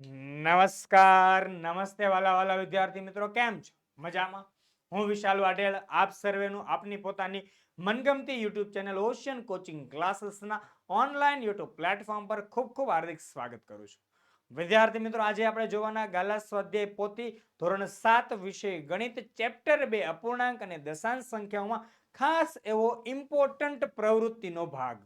નમસ્કાર, નમસ્તે વાલા વાલા વિદ્યાર્થી મિત્રો, કેમ છો? મજામાં? હું વિશાલ વાઢેલ, આપ સર્વેનું આપની પોતાની મનગમતી યુટ્યુબ ચેનલ ઓશિયન કોચિંગ ક્લાસીસના ઓનલાઈન યુટ્યુબ પ્લેટફોર્મ પર ખૂબ ખૂબ હાર્દિક સ્વાગત કરું છું. વિદ્યાર્થી મિત્રો, આજે આપણે જોવાના ગાલા સ્વાધ્યાય પોથી ધોરણ સાત વિષય ગણિત ચેપ્ટર બે અપૂર્ણાંક અને દશાંશ સંખ્યાઓમાં ખાસ એવો ઇમ્પોર્ટન્ટ પ્રવૃત્તિનો ભાગ.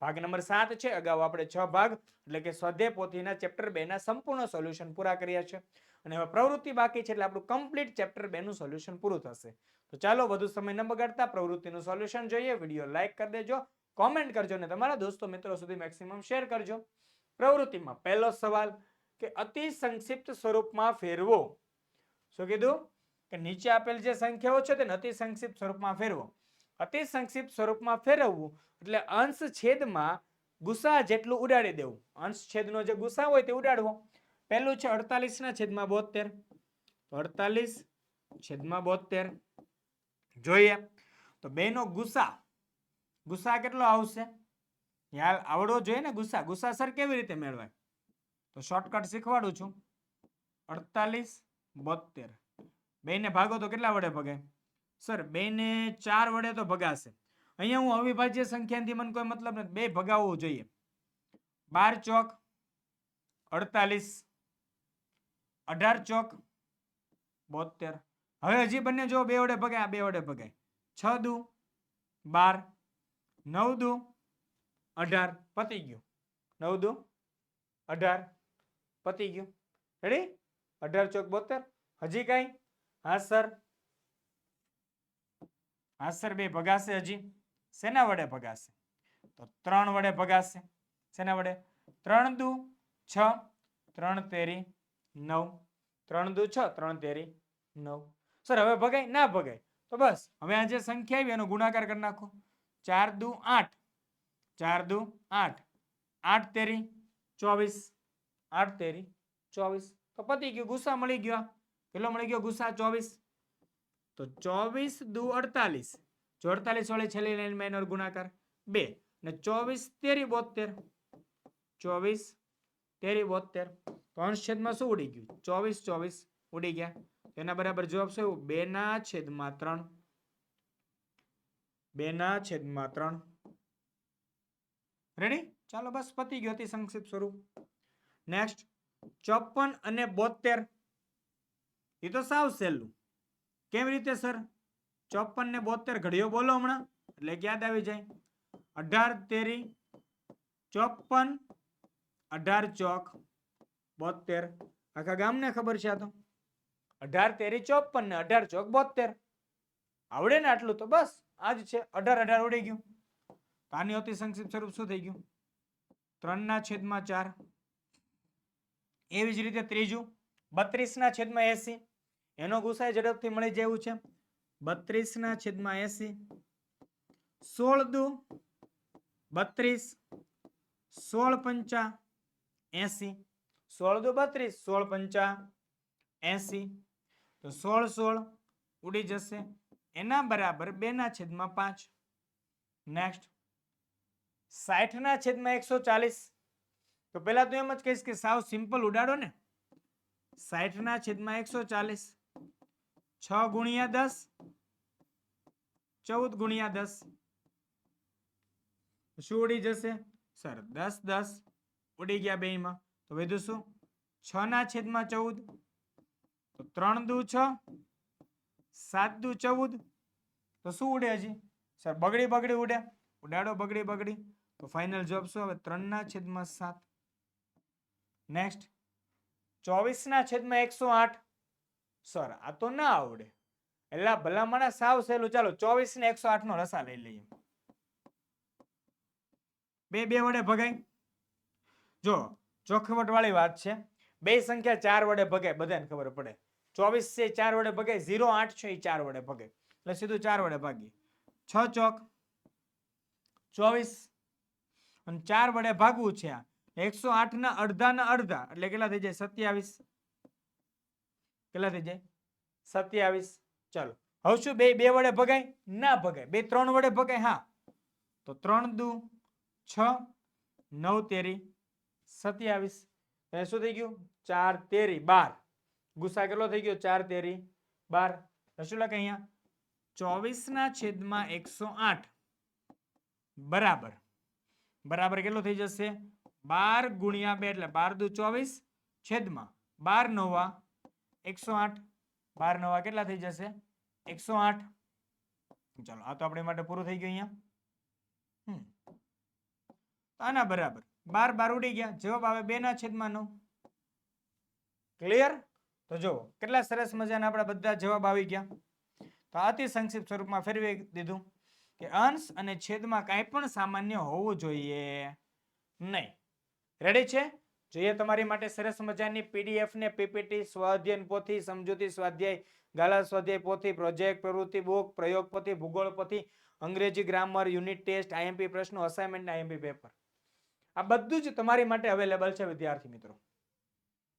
ભાગ નંબર સાત છે. અગાઉ આપણે છ ભાગ, એટલે કે સ્વાધ્યાય પોથીના ચેપ્ટર બે ના સંપૂર્ણ સોલ્યુશન પૂરા કર્યા છે. અને હવે પ્રવૃત્તિ બાકી છે એટલે આપણું કમ્પ્લીટ ચેપ્ટર બે નું સોલ્યુશન પૂરું થશે. તો ચાલો વધુ સમય ન બગાડતા પ્રવૃત્તિનું સોલ્યુશન જોઈએ. વીડિયો લાઈક કરી દેજો કોમેન્ટ કરજો અને તમારા દોસ્તો મિત્રો સુધી મેક્સિમમ શેર કરજો. પ્રવૃત્તિમાં પહેલો સવાલ, કે અતિ સંક્ષિપ્ત સ્વરૂપમાં ફેરવો. શું કીધું? કે નીચે આપેલ જે સંખ્યાઓ છે તેને અતિ સંક્ષિપ્ત સ્વરૂપમાં ફેરવો. અતિ સંક્ષિપ્ત સ્વરૂપમાં ફેરવવું એટલે અંશ છેદમાં ગુસા જેટલું ઉડાડી દેવું. અંશ છેદનો જે ગુસા હોય તે ઉડાડવો. પહેલું છે અડતાલીસ ના છેદમાં બોતેર અડતાલીસ છેદમાં બોતેર જોઈએ. તો બેનો ગુસા. ગુસા કેટલો આવશે? યાર આવડવો જોઈએ ને ગુસા. ગુસા સર કેવી રીતે મેળવાય? તો શોર્ટકટ શીખવાડું છું. અડતાલીસ બોતેર બેને ભાગો તો કેટલા વડે ભગાય સર, બેને ચાર વડે તો ભગાશે. અહીંયા હું અવિભાજ્ય સંખ્યાથી મને કોઈ મતલબ નથી. બે ભગાવવું જોઈએ. બાર ચોક, અડતાલીસ, અઢાર ચોક બોતેર હવે હજી બંને જો બે વડે ભગાય, આ બે વડે ભગાય. છ દુ, બાર, નવ દુ, અઢાર. પતી ગયું. નવ દુ, અઢાર. પતી ગયું. રેડી અઢાર ચોક બોતેર હજી કઈ? હા, સર. હા સર બે ભગાશે હજી. શેના વડે ભગાશે? તો ત્રણ વડે ભગાશે. શેના વડે? ત્રણ દુ છ, ત્રણ તેરી નવ. ત્રણ દુ છ, ત્રણ તેરી નવ. સર, હવે ભગાય? ના ભગાય. તો બસ, હવે આ જે સંખ્યા આવી એનો ગુણાકાર કરી નાખો. ચાર દુ આઠ. ચાર દુ આઠ. આઠ તેરી ચોવીસ. આઠ તેરી ચોવીસ. તો પતી ગયું, ગુસ્સા મળી ગયો. કેટલો મળી ગયો? ગુસ્સા ચોવીસ. તો ચોવીસ દુ અડતાલીસ. જો અડતાલીસ વડે છેલ્લી લાઈન માઇનર ગુણાકાર બે ને ચોવીસ તેરી બોતેર. ચોવીસ તેરી બોતેર. તો છેદમાં શું ઉડી ગયું? ચોવીસ ચોવીસ ઉડી ગયા. એના બરાબર જવાબ શું? આવ્યું? બે ના છેદમાં ત્રણ. બે ના છેદમાં ત્રણ. રેડી ચાલો બસ પતી ગયો સંક્ષિપ્ત સ્વરૂપ. નેક્સ્ટ ચોપન અને બોતેર. એ તો સાવ સહેલું. કેવી રીતે, સર? ચોપન ને બોતેર ઘડીઓ બોલો હમણાં, એટલે યાદ આવી જાય. અઢાર તેરી ચોપન અઢાર ચોક બોતેર આખા ગામને ખબર છે આ તો. અઢાર તેરી ચોપન ને અઢાર ચોક બોતેર આવડે ને આટલું તો બસ, આ જ છે. અઢાર અઢાર ઉડી ગયું. આની અતિ સંક્ષિપ્ત સ્વરૂપ શું થઈ ગયું? ત્રણ ના છેદમાં ચાર. એવી જ રીતે ત્રીજું. બત્રીસ ના છેદમાં એસી. એનો ગુસાય ઝડપથી મળી જવું છે. બત્રીસ ના છેદમાં એસી. સોળ દુ બત્રીસ. સોળ પંચા એસી. સોળ દુ બત્રીસ, સોળ પંચા એસી. તો સોળ સોળ ઉડી જશે. એના બરાબર બે ના છેદમાં પાંચ. નેક્સ્ટ સાઠ ના છેદમાં એકસો ચાલીસ. તો પહેલા તો એમ જ કહીશ કે સાવ સિમ્પલ ઉડાડો ને. સાઠ ના છેદમાં એકસો ચાલીસ. છ ગુણ્યા દસ, ચૌદ ગુણ્યા દસ. શું ઉડી જશે? સર, દસ દસ. ઉડી ગયા બેમાં તો વધુ શું? છ ના છેદમાં ચૌદ. તો ત્રણ દુ છ, સાત દુ ચૌદ. તો શું ઉડે હજી? સર, બગડી બગડી ઉડે. ઉડાડો, બગડી બગડી. તો ફાઇનલ જવાબ શું? હવે ત્રણ ના છેદમાં સાત. નેક્સ્ટ ચોવીસ ના છેદમાં એકસો આઠ. સર, આ તો ના આવડે. એટલે ભલામણા સાવ સહેલું. ચાલો, ચોવીસ ને એકસો આઠ નો રસા લઈ લઈએ. બે બે વડે ભગાય. જો ચોખવટ વાળી વાત છે. બે સંખ્યા ચાર વડે ભગાય, બધાને ખબર પડે. ચોવીસ છે ચાર વડે ભગાય, ઝીરો આઠ છે એ ચાર વડે ભગાય. એટલે સીધું ચાર વડે ભાગીએ. છ ચોક, ચોવીસ, અને ચાર વડે ભાગવું છે એકસો આઠ ના અડધા ના અડધા, એટલે કેટલા થઈ જાય? સત્યાવીસ. કેટલા થઈ જાય? સત્યાવીસ. ચાલો. હવે શું બે બે વડે ભગાય? ના ભગાય. બે, ત્રણ વડે ભગાય? હા. તો ત્રણ દુ, છ, નવ તેરી, સત્યાવીસ. એ શું થઈ ગયું? ચાર તેરી, બાર. ગુસ્સા કેટલો થઈ ગયો? ચાર તેરી, બાર. શું લખે અહીંયા? ચોવીસ ના છેદમાં એકસો આઠ. બરાબર. બરાબર કેટલો થઈ જશે? બાર ગુણ્યા બે એટલે બાર દુ ચોવીસ, છેદમાં. બાર નવા એકસો આઠ બાર નવા કેટલા થઈ જશે? એકસો આઠ. ચાલો, આ તો આપણે માટે પૂરું થઈ ગયું અહીંયા. આના બરાબર. બાર બાર ઉડી ગયા. જવાબ આવે બે ના છેદમાં નવ ક્લિયર તો જો કેટલા સરસ મજાના આપણા બધા જવાબ આવી ગયા. તો અતિ સંક્ષિપ્ત સ્વરૂપમાં ફેરવી દીધું કે અંશ અને છેદમાં કાંઈ પણ સામાન્ય હોવું જોઈએ. નહીં. રેડી છે? જોઈએ તમારી માટે સરસ મજાની પીડીએફ ને પીપીટી સ્વાધ્યયન પોથી, સમજૂતી સ્વાધ્યાય, ગાલા સ્વાધ્યાય પોથી પ્રોજેક્ટ પ્રવૃત્તિ બુક પ્રયોગ પોથી, ભૂગોળ પોથી, અંગ્રેજી ગ્રામર યુનિટ ટેસ્ટ આઈએમપી પ્રશ્નો અસાઇનમેન્ટ આઈએમપી પેપર આ બધું જ તમારી માટે અવેલેબલ છે, વિદ્યાર્થી મિત્રો.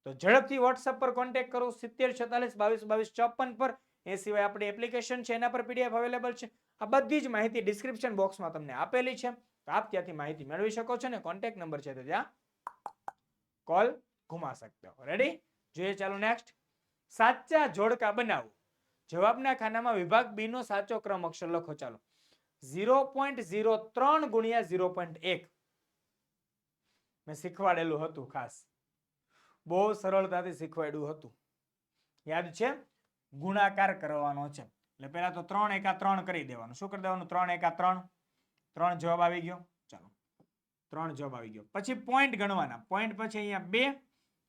તો ઝડપથી વોટ્સઅપ પર કોન્ટેક્ટ કરો, સિત્તેર છેતાલીસ, બાવીસ બાવીસ, ચોપન પર. એ સિવાય આપણી એપ્લિકેશન છે, એના પર પીડીએફ અવેલેબલ છે. આ બધી જ માહિતી ડિસ્ક્રિપ્શન બોક્સમાં તમને આપેલી છે. આપ ત્યાંથી માહિતી મેળવી શકો છો ને કોન્ટેક્ટ નંબર છે તો ત્યાં કોલ ઘુમા सकते हो રેડી જોઈએ ચાલો નેક્સ્ટ સાચા જોડકા બનાવો જવાબના ખાનામાં વિભાગ બી નો સાચો ક્રમ અક્ષર લખો ચાલો ઝીરો પોઈન્ટ ઝીરો ત્રણ ગુણ્યા ઝીરો પોઈન્ટ એક મેં શીખવાડેલું હતું ખાસ બહુ સરળતાથી શીખવાડ્યું હતું યાદ છે ગુણાકાર કરવાનો છે એટલે પહેલા તો ત્રણ એકા ત્રણ કરી દેવાનું શું કરી દેવાનું ત્રણ એકા ત્રણ ત્રણ જવાબ આવી ગયો ચાલો ત્રણ જવાબ આવી ગયો. પછી પોઈન્ટ ગણવાના. પોઈન્ટ પછી અહીંયા બે,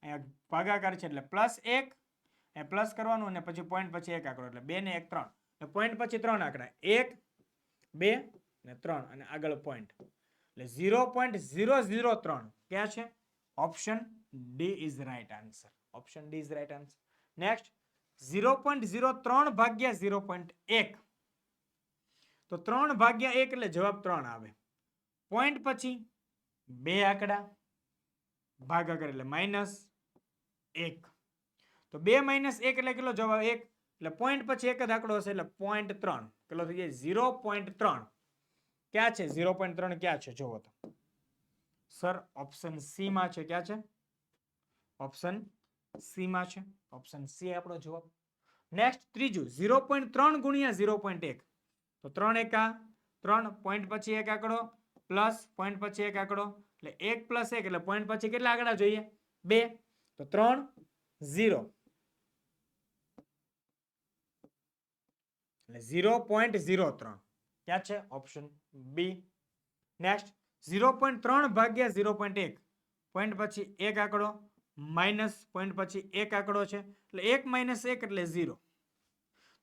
અહીંયા ભાગાકાર છે એટલે પ્લસ એક એ પ્લસ કરવાનું અને પછી પોઈન્ટ પછી એક આંકડો. એટલે બે ને એક ત્રણ. એટલે પોઈન્ટ પછી ત્રણ આંકડા. એક, બે ને ત્રણ અને આગળ પોઈન્ટ એટલે ઝીરો પોઈન્ટ ઝીરો ઝીરો ત્રણ. ક્યાં છે? Option D is right answer option D is right answer next zero point zero ત્રણ ભાગ્યા ઝીરો પોઈન્ટ એક. તો ત્રણ ભાગ્યા એક એટલે જવાબ ત્રણ આવે. પોઈન્ટ પછી બે આંકડા ભાગાકાર એટલે માઇનસ એક. તો બે માઇનસ એક એટલે કેટલો જવાબ એક. એટલે પોઈન્ટ પછી એક જ આંકડો હશે એટલે પોઈન્ટ ત્રણ. કેટલો થઈ જાય ઝીરો પોઈન્ટ ત્રણ. ક્યાં છે? ઝીરો પોઈન્ટ ત્રણ ક્યાં છે? જોવો તો. સર ઓપ્શન સી માં છે. ક્યાં છે? ઓપ્શન સી માં છે. ઓપ્શન સી આપણો જવાબ. નેક્સ્ટ ત્રીજું. ઝીરો પોઈન્ટ ત્રણ ગુણ્યા ઝીરો પોઈન્ટ એક. તો ત્રણ એકા. ત્રણ. પોઈન્ટ પછી એક આંકડો. પ્લસ પોઈન્ટ પછી એક આંકડો. એટલે એક પ્લસ એક એટલે પોઈન્ટ પછી કેટલા આંકડા જોઈએ? બે. તો ત્રણ, ઝીરો. એટલે ઝીરો પોઈન્ટ ઝીરો ત્રણ. ક્યાં છે? Option B next zero point ત્રણ ભાગ્યા ઝીરો પોઈન્ટ એક. પોઈન્ટ પછી એક આંકડો. માઇનસ પોઈન્ટ પછી એક આંકડો છે. એટલે એક માઇનસ એક એટલે ઝીરો.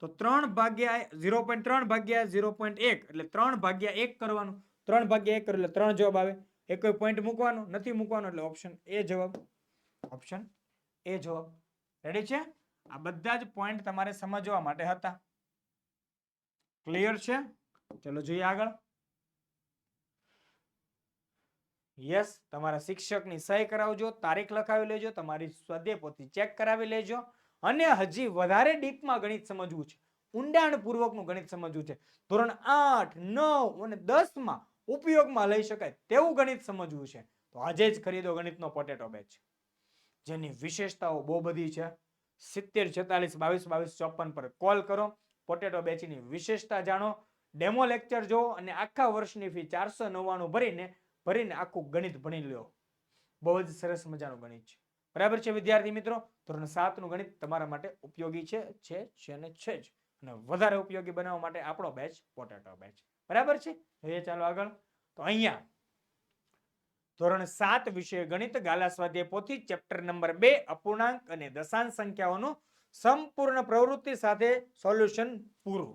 તો ત્રણ ભાગ્યા ઝીરો પોઈન્ટ ત્રણ ભાગ્યા ઝીરો પોઈન્ટ એક. એટલે ત્રણ ભાગ્યા એક કરવાનું. ત્રણ ભાગ્યા એક એટલે ત્રણ જવાબ આવે. એક કોઈ પોઈન્ટ મૂકવાનો, નથી મૂકવાનો એટલે ઓપ્શન એ જવાબ. ઓપ્શન એ જવાબ. રેડી છે? આ બધા જ પોઈન્ટ તમારે સમજવા માટે હતા. ક્લિયર છે? ચલો જોઈએ આગળ. યસ તમારા શિક્ષકની સહી કરાવજો, તારીખ લખાવી લેજો, તમારી સ્વાધ્યાય પોથી ચેક કરાવી લેજો, અને હજી વધારે ડીપમાં ગણિત સમજવું છે. ઊંડાણપૂર્વકનું ગણિત સમજવું છે. ધોરણ આઠ, નવ અને દસમાં ઉપયોગમાં લઈ શકાય તેવું ગણિત સમજવું છે. તો આજે જ ખરીદો ગણિતનો પોટેટો બેચ. જેની વિશેષતાઓ બહુ બધી છે. સિત્તેર, છેતાલીસ, બાવીસ બાવીસ ચોપન પર કોલ કરો. પોટેટો બેચની વિશેષતા જાણો. ડેમો લેક્ચર જુઓ અને આખા વર્ષની ફી ચારસો નવ્વાણું ભરીને ભરીને આખું ગણિત ભણી લ્યો. બહુ જ સરસ મજાનું ગણિત છે. બરાબર છે, વિદ્યાર્થી મિત્રો? ધોરણ સાતનું ગણિત તમારા માટે ઉપયોગી છે છે છે ને છે જ. અને વધારે ઉપયોગી બનાવવા માટે આપણો બેચ પોટેટો બેચ. બરાબર છે? હવે ચાલો આગળ. તો અહીંયા ધોરણ સાત વિષય ગણિત ગાલા સ્વાધ્યાય પોથી ચેપ્ટર નંબર બે અપૂર્ણાંક અને દશાંશ સંખ્યાઓનું સંપૂર્ણ પ્રવૃત્તિ સાથે સોલ્યુશન પૂરું.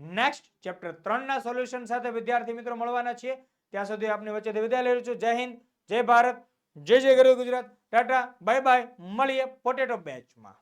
નેક્સ્ટ ચેપ્ટર ત્રણ ના સોલ્યુશન સાથે વિદ્યાર્થી મિત્રો મળવાના છીએ. ત્યાં સુધી આપની વચ્ચેથી વિદાય લઈ છું. જય હિન્દ, જય ભારત, જય જય ગરવી ગુજરાત. Tata, bye bye. મળીએ પોટેટો બેચમાં